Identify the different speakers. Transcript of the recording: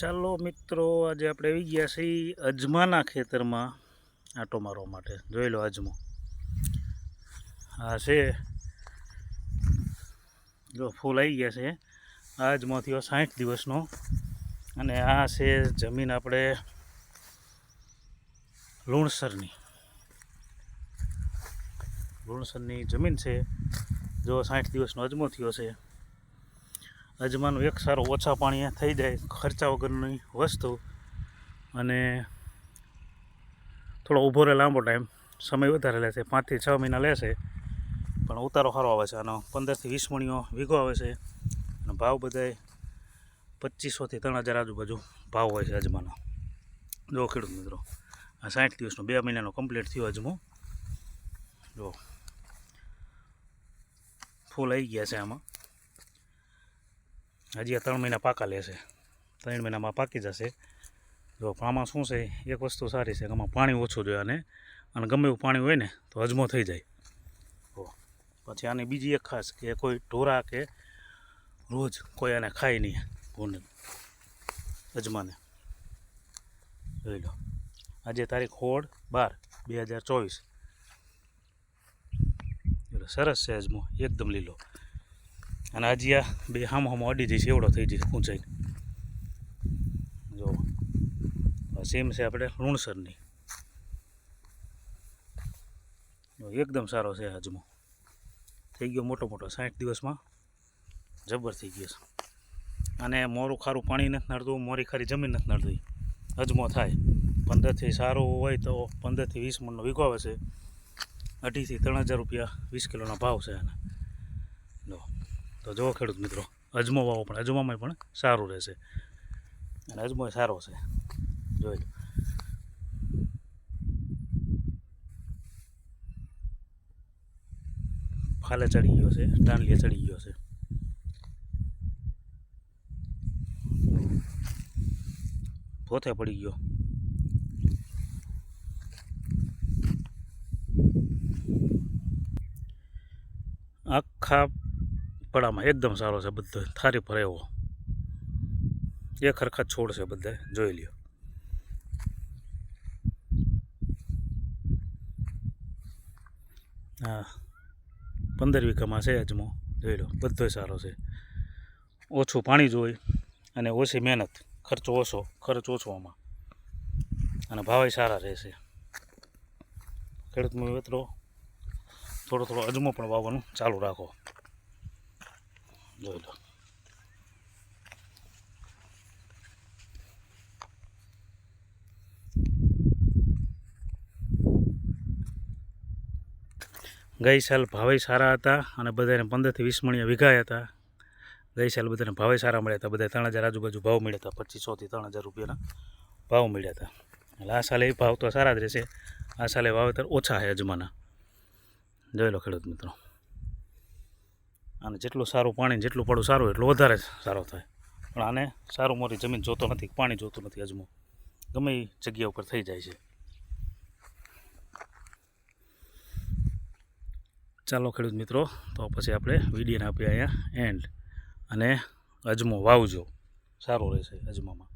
Speaker 1: ચાલો મિત્રો, આજે આપણે આવી ગયા છીએ અજમાના ખેતરમાં આંટો મારવા માટે. જોઈ લો અજમો. આ છે. જો ફૂલ આવી ગયા છે. આ અજમો થયો સાઠ દિવસનો. અને આ છે જમીન આપણે લુણસરની. લુણસરની જમીન છે. જો સાઠ દિવસનો અજમો થયો છે. અજમાનું એક સારો ઓછા પાણીએ થઈ જાય, ખર્ચા વગરની વસ્તુ. અને થોડો ઊભો રહે લાંબો ટાઈમ સમય વધારે લેશે પાંચથી છ મહિના લેશે પણ ઉતારો સારો આવે છે, આનો પંદરથી વીસ મણીઓ વીઘો આવે છે. અને ભાવ બધાય પચીસોથી ત્રણ હજાર આજુબાજુ ભાવ હોય છે અજમાનો. જો ખેડૂત મિત્રો, આ સાઠ દિવસનો, બે મહિનાનો કમ્પ્લીટ થયો અજમો. જો, ફૂલ આવી ગયા છે આમાં. હજી આ ત્રણ મહિના પાકા લેશે. ત્રણ મહિનામાં પાકી જશે. જો આમાં શું છે, એક વસ્તુ સારી છે કે આમાં પાણી ઓછું જોઈએ અને અને ગમે એવું પાણી હોય ને, તો અજમો થઈ જાય. પછી આની બીજી એક ખાસ કે કોઈ ઢોરા કે રોજ કોઈ આને ખાય નહીં ભૂને અજમાને. જોઈ લો. આજે તારીખ સોળ બાર બે હજાર ચોવીસ. સરસ છે અજમો, એકદમ લીલો. અને હજી આ બે હામ હામ અડી જઈશ એવડો થઈ જઈશ ઊંચાઈ. જો સેમ છે આપણે ઋણસરની. એકદમ સારો છે હજમો. થઈ ગયો મોટો મોટો, સાઠ દિવસમાં જબર થઈ ગયો છે. અને મોરું ખારું પાણી નથી નડતું, મોરી ખારી જમીન નથી નડતી. અજમો થાય. પંદરથી સારું હોય તો પંદરથી વીસ મણનો વીઘો છે. અઢીથી ત્રણ હજાર રૂપિયા વીસ કિલોના ભાવ છે એના જો તો જો ખેડૂત મિત્રો, અજમો વાવો પણ અજમામાં પણ સારું રહેશે. અને અજમો સારો છે. જોઈ લો. ફાલે ચડી ગયો છે ડાંડલીએ ચડી ગયો છે. પોતે પડી ગયો. આખા પડામાં એકદમ સારો છે બધો. થારી પર એવો. એક હરખા છોડ છે બધા જોઈ લ્યો. હા. પંદર વીઘામાં છે અજમો. જોઈ લો બધોય સારો છે. ઓછું પાણી જોઈ અને ઓછી મહેનત. ખર્ચો ઓછો, ખર્ચ ઓછો આમાં અને ભાવે સારા રહેશે ખેડૂત મિત્રો, થોડો થોડો અજમો પણ વાવવાનું ચાલુ રાખો. જોઈ લો ગઈ સાલ ભાવે સારા હતા અને બધાને પંદરથી વીસ મણિયા વીઘાયા હતા. ગઈ સાલ બધાને ભાવે સારા મળ્યા હતા. બધા ત્રણ હજાર આજુબાજુ ભાવ મળ્યા હતા. પચીસોથી ત્રણ હજાર રૂપિયાના ભાવ મળ્યા હતા. એટલે આ સાલે ભાવ તો સારા જ રહેશે. આ સાલે વાવેતર ઓછા છે અજમાના જોઈ લો ખેડૂત મિત્રો. અને જેટલું સારું પાણી જેટલું પડું સારું એટલું વધારે સારો થાય. પણ આને સારું મોરી જમીન જોતો નથી, પાણી જોતું નથી અજમો ગમે એ જગ્યા ઉપર થઈ જાય છે. ચાલો ખેડૂત મિત્રો, તો પછી આપણે વિડીયોને આપીએ અહીંયા એન્ડ અને અજમો વાવજો. સારો રહેશે અજમામાં